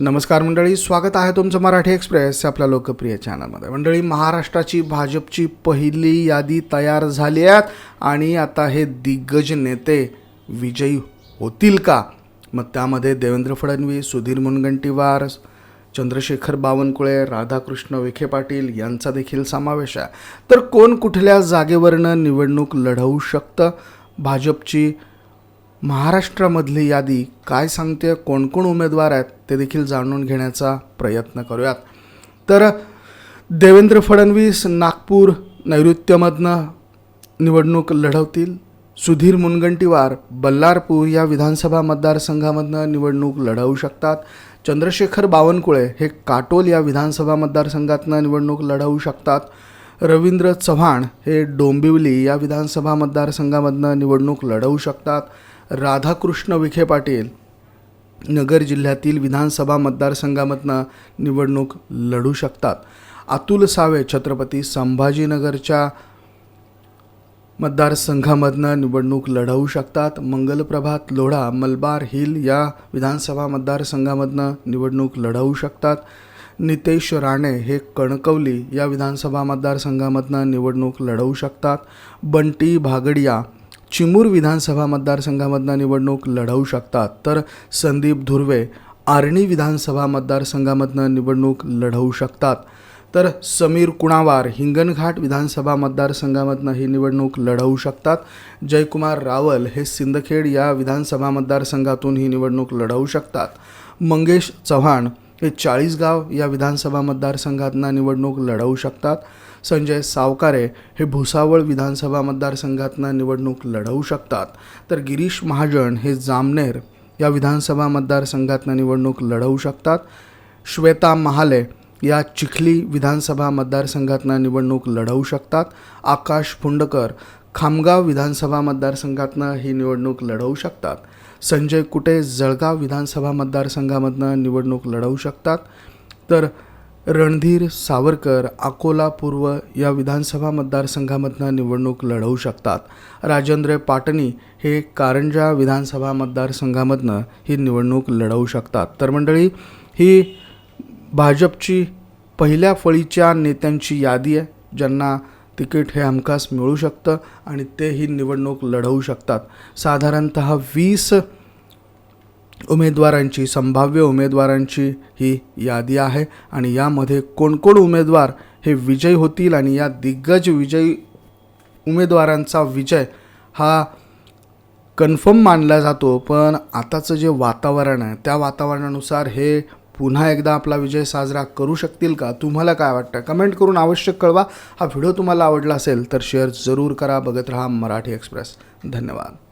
नमस्कार मंडळी स्वागत आहे तुमचं मराठी एक्सप्रेस आपल्या लोकप्रिय चॅनलमध्ये. मंडळी महाराष्ट्राची भाजपची पहिली यादी तयार झाली आहे आणि आता हे दिग्गज नेते विजयी होतील का? मग त्यामध्ये देवेंद्र फडणवीस सुधीर मुनगंटीवार चंद्रशेखर बावनकुळे राधाकृष्ण विखे पाटील यांचा देखील समावेश आहे. तर कोण कुठल्या जागेवरनं निवडणूक लढवू शकतं? भाजपची महाराष्ट्रामधली यादी काय सांगते कोण कोण उमेदवार आहेत ते देखील जाणून घेण्याचा प्रयत्न करूयात. तर देवेंद्र फडणवीस नागपूर नैऋत्यमधनं निवडणूक लढवतील. सुधीर मुनगंटीवार बल्लारपूर या विधानसभा मतदारसंघामधनं निवडणूक लढवू शकतात. चंद्रशेखर बावनकुळे हे काटोल या विधानसभा मतदारसंघातनं निवडणूक लढवू शकतात. रवींद्र चव्हाण हे डोंबिवली या विधानसभा मतदारसंघामधनं निवडणूक लढवू शकतात. राधाकृष्ण विखे पाटील. नगर जिल्ह्यातील विधानसभा मतदारसंघामधनं निवडणूक लढू शकतात. अतुल सावे छत्रपती संभाजीनगरच्या मतदारसंघामधनं निवडणूक लढवू शकतात. मंगलप्रभात लोढा मलबार हिल या विधानसभा मतदारसंघामधनं निवडणूक लढवू शकतात. नितेश राणे हे कणकवली या विधानसभा मतदारसंघामधनं निवडणूक लढवू शकतात. बंटी भागडिया चिमूर विधानसभा मतदारसंघामधनं निवडणूक लढवू शकतात तर संदीप धुर्वे आर्णी विधानसभा मतदारसंघामधनं निवडणूक लढवू शकतात. तर समीर कुणावार हिंगणघाट विधानसभा मतदारसंघामधनं ही निवडणूक लढवू शकतात. जयकुमार रावल हे सिंदखेड या विधानसभा मतदारसंघातून ही निवडणूक लढवू शकतात. मंगेश चव्हाण हे चाळीसगाव या विधानसभा मतदारसंघातनं निवडणूक लढवू शकतात. संजय सावकारे हे भुसावळ विधानसभा मतदारसंघातनं निवडणूक लढवू शकतात. तर गिरीश महाजन हे जामनेर या विधानसभा मतदारसंघातनं निवडणूक लढवू शकतात. श्वेता महाले या चिखली विधानसभा मतदारसंघातनं निवडणूक लढवू शकतात. आकाश फुंडकर खामगाव विधानसभा मतदारसंघातनं ही निवडणूक लढवू शकतात. संजय कुटे जळगाव विधानसभा मतदारसंघामधनं निवडणूक लढवू शकतात. तर रणधीर सावरकर अकोला पूर्व या विधानसभा मतदारसंघामधनं निवडणूक लढवू शकतात. राजेंद्र पाटणी हे कारंजा विधानसभा मतदारसंघामधनं ही निवडणूक लढवू शकतात. तर मंडळी ही भाजपची पहिल्या फळीच्या नेत्यांची यादी आहे ज्यांना तिकीट हे हमखास मिळू शकतं आणि ते ही निवडणूक लढवू शकतात. साधारणत वीस उमेदवारांची संभाव्य उमेदवारांची ही यादी आहे आणि यामध्ये कोणकोण उमेदवार हे विजयी होतील आणि या दिग्गज विजयी उमेदवारांचा विजय हा कन्फर्म मानला जातो. पण आताचं जे वातावरण आहे त्या वातावरणानुसार हे पुन्हा एकदा आपला विजय साजरा करू शकतील का? तुम्हाला काय वाटतं? कमेंट करून आवश्यक कळवा. हा व्हिडिओ तुम्हाला आवडला असेल तर शेअर जरूर करा. बघत राहा मराठी एक्सप्रेस. धन्यवाद.